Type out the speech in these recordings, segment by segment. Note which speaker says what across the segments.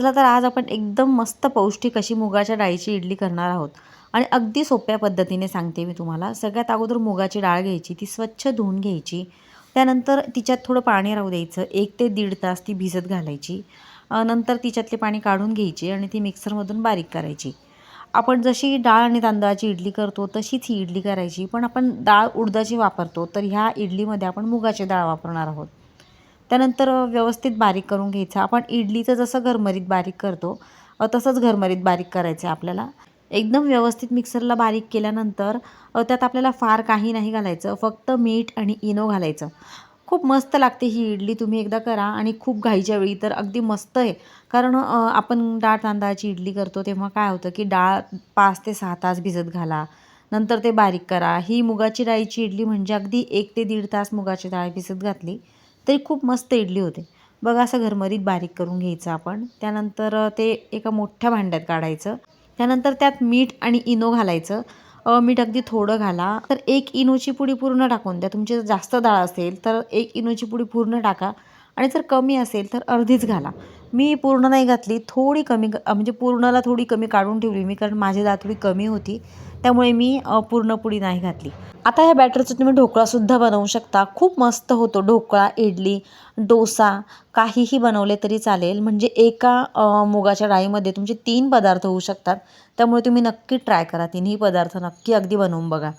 Speaker 1: चला तर आज आपण एकदम मस्त पौष्टिक अशी मुगाच्या डाळीची इडली करणार आहोत. आणि अगदी सोप्या पद्धतीने सांगते मी तुम्हाला. सगळ्यात अगोदर मुगाची डाळ घ्यायची ती स्वच्छ धुवून घ्यायची. त्यानंतर तिच्यात थोडं पाणी राहू द्यायचं. एक ते दीड तास ती भिजत घालायची. नंतर तिच्यातले पाणी काढून घ्यायची आणि ती मिक्सरमधून बारीक करायची. आपण जशी डाळ आणि तांदळाची इडली करतो तशीच ही इडली करायची. पण आपण डाळ उडदाची वापरतो तर ह्या इडलीमध्ये आपण मुगाची डाळ वापरणार आहोत. त्यानंतर व्यवस्थित बारीक करून घ्यायचं. आपण इडलीचं जसं घरमरीत बारीक करतो तसंच घरमरीत बारीक करायचं आहे आपल्याला. एकदम व्यवस्थित मिक्सरला बारीक केल्यानंतर त्यात आपल्याला फार काही नाही घालायचं. फक्त मीठ आणि इनो घालायचं. खूप मस्त लागते ही इडली. तुम्ही एकदा करा आणि खूप घाईच्या वेळी तर अगदी मस्त आहे. कारण आपण डाळ तांदळाची इडली करतो तेव्हा काय होतं की डाळ पाच ते सहा तास भिजत घाला. नंतर ते बारीक करा. ही मुगाची डाळीची इडली म्हणजे अगदी एक ते दीड तास मुगाची डाळ भिजत घातली. तरी खूप मस्त इडली होते. बघा असं घरमरीत बारीक करून घ्यायचं आपण. त्यानंतर ते एका मोठ्या भांड्यात काढायचं. त्यानंतर त्यात मीठ आणि इनो घालायचं. मीठ अगदी थोडं घाला. तर एक इनोची पुडी पूर्ण टाकून द्या. तुमची जर जास्त डाळ असेल तर एक इनोची पुडी पूर्ण टाका. आणि जर कमी असेल तर अर्धीच घाला. मी पूर्ण नाही घातली थोडी कमी म्हणजे पूर्णाला थोडी कमी काढून ठेवली मी कारण माझी दात थोडी कमी होती त्यामुळे मी पूर्णपुडी पूर्ण पुडी नाही घातली. आता ह्या बॅटरचं तुम्ही ढोकळासुद्धा बनवू शकता. खूप मस्त होतो ढोकळा इडली डोसा काहीही बनवले तरी चालेल. म्हणजे एका मुगाच्या डाळीमध्ये तुमचे तीन पदार्थ होऊ शकतात. त्यामुळे तुम्ही नक्की ट्राय करा तिन्ही पदार्थ नक्की अगदी बनवून बघा.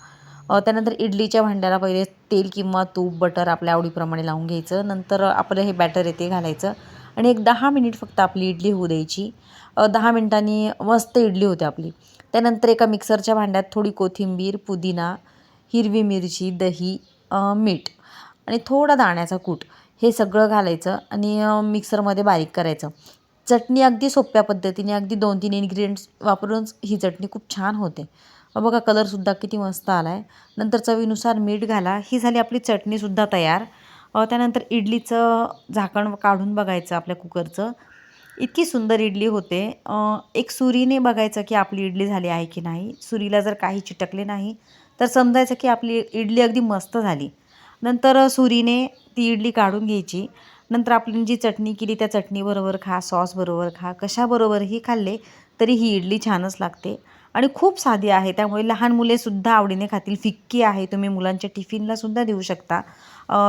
Speaker 1: त्यानंतर इडलीच्या भांड्याला पहिले तेल किंवा तूप बटर आपल्या आवडीप्रमाणे लावून घ्यायचं. नंतर आपलं हे बॅटर आहे ते घालायचं. आणि एक दहा मिनिट फक्त आपली इडली होऊ द्यायची. दहा मिनिटांनी मस्त इडली होते आपली. त्यानंतर एका मिक्सरच्या भांड्यात थोडी कोथिंबीर पुदिना हिरवी मिरची दही मीठ आणि थोडा दाण्याचा कूट हे सगळं घालायचं आणि मिक्सरमध्ये बारीक करायचं. चटणी अगदी सोप्या पद्धतीने अगदी दोन तीन इन्ग्रिडियंट्स वापरूनच ही चटणी खूप छान होते. बघा कलरसुद्धा किती मस्त आला आहे नंतर चवीनुसार मीठ घाला. ही झाली आपली चटणीसुद्धा तयार. त्यानंतर इडलीचं झाकण काढून बघायचं आपल्या कुकरचं. इतकी सुंदर इडली होते. एक सुरीने बघायचं की आपली इडली झाली आहे की नाही. सुरीला जर काही चिटकले नाही तर समजायचं की आपली इडली अगदी मस्त झाली. नंतर सुरीने ती इडली काढून घ्यायची. नंतर आपण जी चटणी केली त्या चटणीबरोबर खा सॉसबरोबर खा कशाबरोबरही खाल्ले तरी ही इडली छानच लागते. आणि खूप साधी आहे त्यामुळे लहान मुलेसुद्धा आवडीने खातील. फिक्की आहे तुम्ही मुलांच्या टिफिनलासुद्धा देऊ शकता.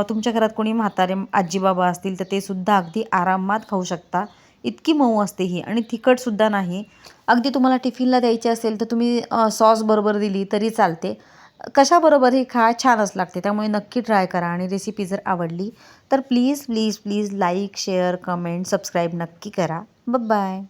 Speaker 1: तुमच्या घरात कोणी म्हातारे आजीबाबा असतील तर ते सुद्धा अगदी आरामात खाऊ शकता. इतकी मऊ असते ही आणि तिखटसुद्धा नाही. अगदी तुम्हाला टिफिनला द्यायची असेल तर तुम्ही सॉसबरोबर सॉस बरोबर दिली तरी चालते. कशाबरोबरही खा छानच लागते. त्यामुळे नक्की ट्राय करा आणि रेसिपी जर आवडली तर please please please like share comment subscribe नक्की करा. बाय